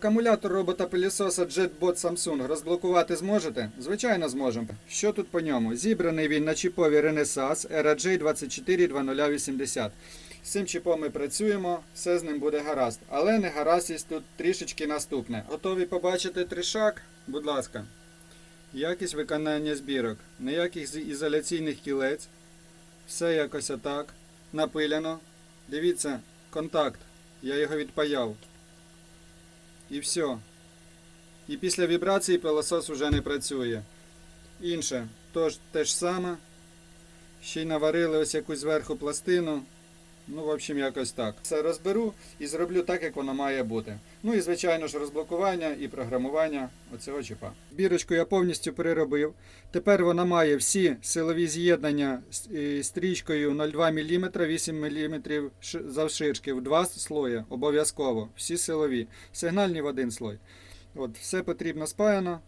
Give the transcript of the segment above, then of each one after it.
Акумулятор робота-пилісоса JetBot Samsung розблокувати зможете? Звичайно, зможемо. Що тут по ньому? Зібраний він на чіпові Renesas RAJ 242080. З цим чіпом ми працюємо, все з ним буде гаразд. Але не гаразд тут трішечки наступне. Готові побачити тришак? Будь ласка. Якість виконання збірок, ніяких ізоляційних кілець. Все якось отак. Напиляно. Дивіться, контакт. Я його відпаяв. І все. І після вібрації пилосос уже не працює. Інше, тож те ж саме. Ще й наварили ось якусь зверху пластину. Ну, в общем, якось так. Все розберу і зроблю так, як воно має бути. Ну і, звичайно ж, розблокування і програмування оцього чіпа. Бірочку я повністю переробив. Тепер вона має всі силові з'єднання е, стрічкою 0,2 мм, 8 мм завширшки в два слої обов'язково. Всі силові. Сигнальні в один слой. От, все потрібно спаяно.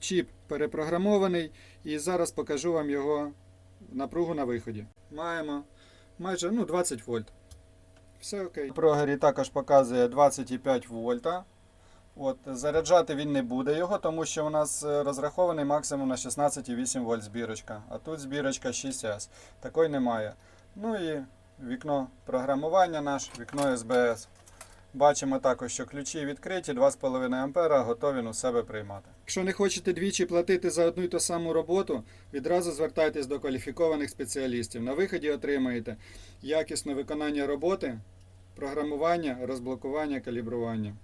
Чіп перепрограмований. І зараз покажу вам його напругу на виході. Маємо майже ну, 20 вольт. Все окей. Прогері також показує 25 вольта. От, заряджати він не буде його, тому що у нас е, розрахований максимум на 16,8 вольт збірочка. А тут збірочка 6С. Такої немає. Ну і вікно програмування наш, вікно СБС. Бачимо також, що ключі відкриті, 2,5 А готові у себе приймати. Якщо не хочете двічі платити за одну й ту саму роботу, відразу звертайтесь до кваліфікованих спеціалістів. На виході отримаєте якісне виконання роботи, програмування, розблокування, калібрування.